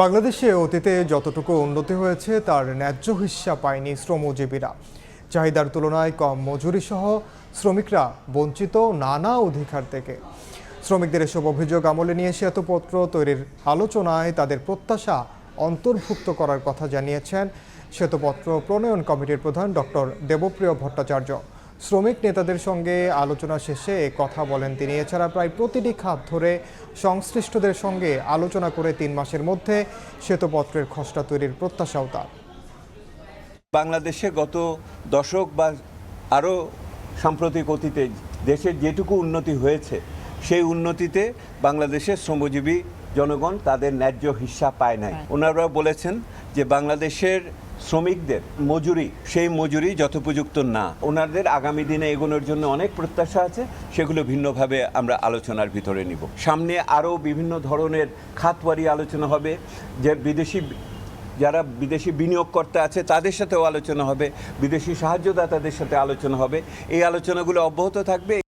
বাংলাদেশে অতীতে যতটুকু উন্নতি হয়েছে, তার ন্যায্য হিস্সা পায়নি শ্রমজীবীরা। চাহিদার তুলনায় কম মজুরি সহ শ্রমিকরা বঞ্চিত নানা অধিকার থেকে। শ্রমিকদের এসব অভিযোগ আমলে নিয়ে শ্বেতপত্র তৈরির আলোচনায় তাদের প্রত্যাশা অন্তর্ভুক্ত করার কথা জানিয়েছেন শ্বেতপত্র প্রণয়ন কমিটির প্রধান ডক্টর দেবপ্রিয় ভট্টাচার্য। শ্রমিক নেতাদের সঙ্গে আলোচনা শেষে কথা বলেন তিনি। এছাড়া প্রায় প্রতিটি খাত ধরে সংশ্লিষ্টদের সঙ্গে আলোচনা করে তিন মাসের মধ্যে শ্বেতপত্রের খসড়া তৈরির প্রত্যাশাও তার। বাংলাদেশে গত দশক বা আরও সাম্প্রতিক অতীতে দেশের যেটুকু উন্নতি হয়েছে সেই উন্নতিতে বাংলাদেশের শ্রমজীবী জনগণ তাদের ন্যায্য হিস্সা পায় নাই। ওনারা বলেছেন যে বাংলাদেশের শ্রমিকদের, মজুরি, সেই মজুরি যথোপযুক্ত না। ওনাদের আগামী দিনে এগোনোর জন্য অনেক প্রত্যাশা আছে, সেগুলো ভিন্নভাবে আমরা আলোচনার ভিতরে নিব। সামনে আরও বিভিন্ন ধরনের খাতওয়ারি আলোচনা হবে, যে বিদেশি, যারা বিদেশি বিনিয়োগকর্তা আছে, তাদের সাথেও আলোচনা হবে, বিদেশি সাহায্যদাতাদের সাথে আলোচনা হবে। এই আলোচনাগুলো অব্যাহত থাকবে।